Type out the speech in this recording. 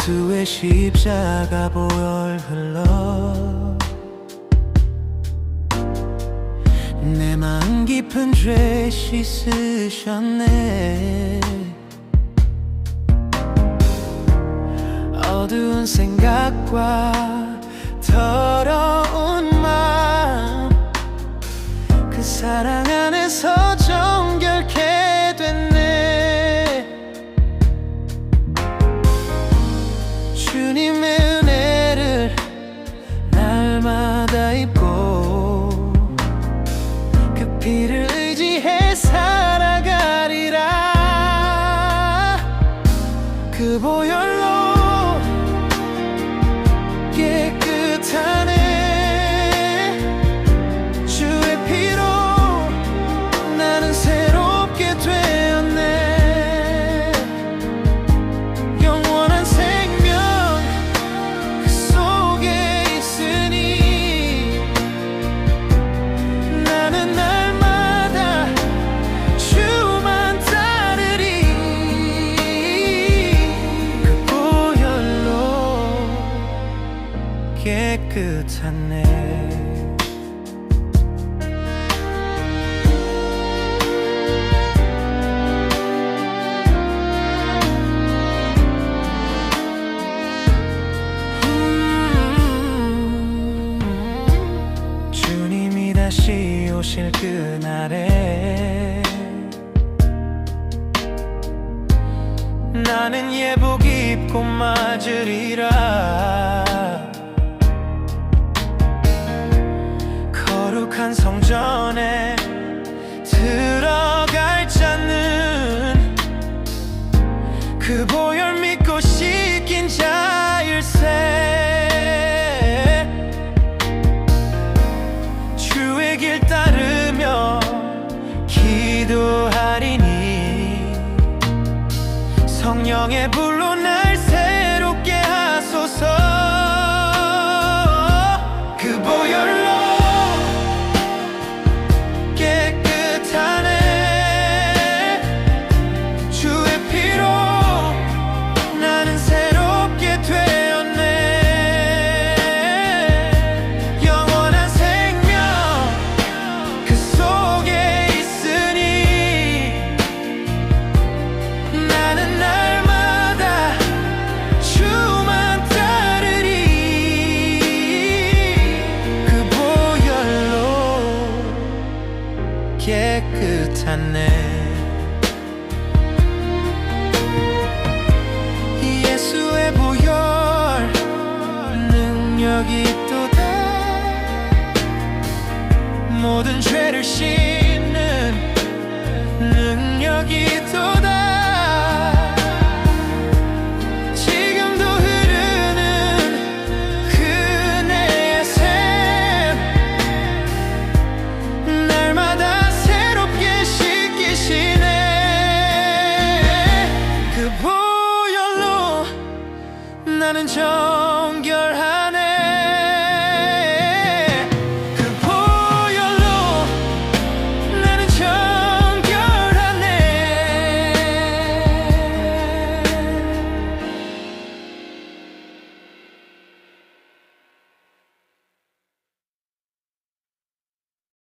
예수의 십자가 보혈 흘러 내 마음 깊은 죄 씻으셨네 어두운 생각과 더러운 마음. 그 사랑 안에서 정결케 됐네. 주님의 은혜를 날마다 입고 그 피를 의지해 살아가리라. 그 보혈로 깨끗하네. 음, 주님이 다시 오실 그날에 나는 예복 입고 맞으리라 성령의 불 깨끗하네. 예수의 보혈 능력이 있도다 모든 죄를 씻는 능력이 있도다 나는 정결하